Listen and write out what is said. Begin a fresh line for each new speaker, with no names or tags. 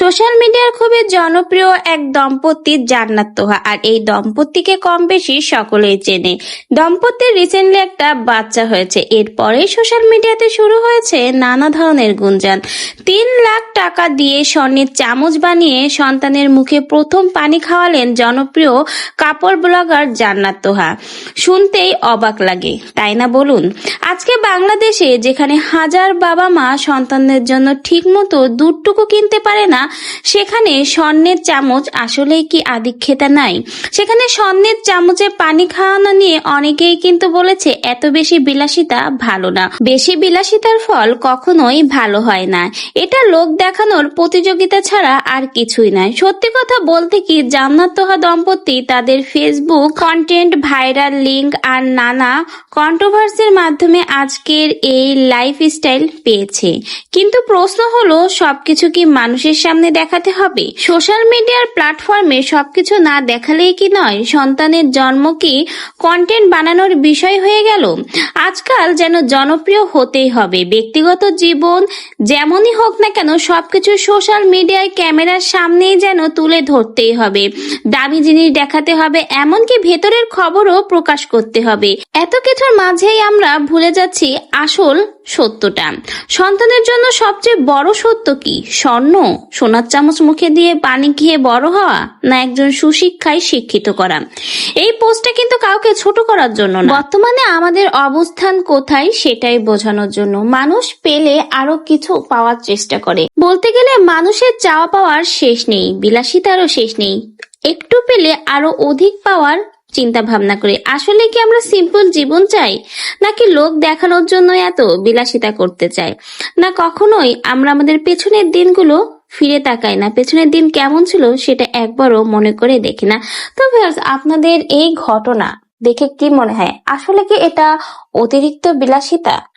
Social মিডিয়ার খুবই জনপ্রিয় এক দম্পতি জান্নাত তোহা, আর এই দম্পতিকে কম বেশি সকলেই চেনে। দম্পতির রিসেন্টলি একটা বাচ্চা হয়েছে। এরপরে সোশ্যাল মিডিয়াতে শুরু হয়েছে নানা ধরনের গুঞ্জন। তিন লাখ টাকা দিয়ে স্বর্ণের চামচ বানিয়ে সন্তানের মুখে প্রথম পানি খাওয়ালেন জনপ্রিয় কাপড় ব্লগার জান্নাত তোহা। শুনতেই অবাক লাগে, তাই না বলুন? আজকে বাংলাদেশে যেখানে হাজার বাবা মা সন্তানদের জন্য ঠিকমতো দুধটুকু কিনতে পারে না সেখানে স্বর্ণের চামচ আসলেই কি আদিক্ষেতা নাই? সেখানে স্বর্ণের চামচে পানি খাওয়ানো নিয়ে অনেকেই কিন্তু বলেছে, এত বেশি বিলাসিতা ভালো না। বেশি বিলাসিতার ফল কখনোই ভালো হয় না। এটা লোক দেখানোর প্রতিযোগিতা ছাড়া আর কিছুই নয় সত্যি কথা বলতে কি, জান্নাত তোহা দম্পতি তাদের ফেসবুক কন্টেন্ট ভাইরাল লিঙ্ক আর নানা কন্ট্রোভার্সির মাধ্যমে আজকের এই লাইফস্টাইল পেয়েছে। কিন্তু প্রশ্ন হলো, সবকিছু কি মানুষের সামনে দেখাতে হবে। সোশ্যাল মিডিয়ার প্ল্যাটফর্মে সবকিছু না দেখালেই কি নয়? সন্তানের জন্ম কি কন্টেন্ট বানানোর বিষয় হয়ে গেল? আজকাল যেন জনপ্রিয় হতেই হবে। ব্যক্তিগত জীবন যেমনই হোক না কেন সবকিছু সোশ্যাল মিডিয়ায় ক্যামেরার সামনেই যেন তুলে ধরতেই হবে। দামি জিনিস দেখাতে হবে, এমনকি ভেতরের খবরও প্রকাশ করতে হবে। এত কিছুর মাঝেই আমরা ভুলে যাচ্ছি আসল সত্যটা। সন্তানের জন্য সবচেয়ে বড় সত্য কি? স্বর্ণ? সোনার চামচ মুখে দিয়ে পানি খেয়ে বড় হওয়া না একজন সুশিক্ষায় শিক্ষিত করা। এই পোস্টটা কিন্তু কাউকে ছোট করার জন্য না। বর্তমানে আমাদের অবস্থান কোথায় সেটাই বোঝানোর জন্য মানুষ পেলে আরও কিছু পাওয়ার চেষ্টা করে। বলতে গেলে মানুষের চাওয়া পাওয়ার শেষ নেই, বিলাসিতারও শেষ নেই। একটু পেলে আরও অধিক পাওয়ার চিন্তা ভাবনা করে। আসলে কি আমরা সিম্পল জীবন চাই? নাকি লোক দেখানোর জন্য এত বিলাসিতা করতে চাই? না কখনোই আমরা আমাদের পেছনের দিনগুলো ফিরে তাকায় না। পেছনের দিন কেমন ছিল সেটা একবারও মনে করে দেখি না। তো আপনাদের এই ঘটনা দেখে কি মনে হয়? আসলে কি এটা অতিরিক্ত বিলাসিতা?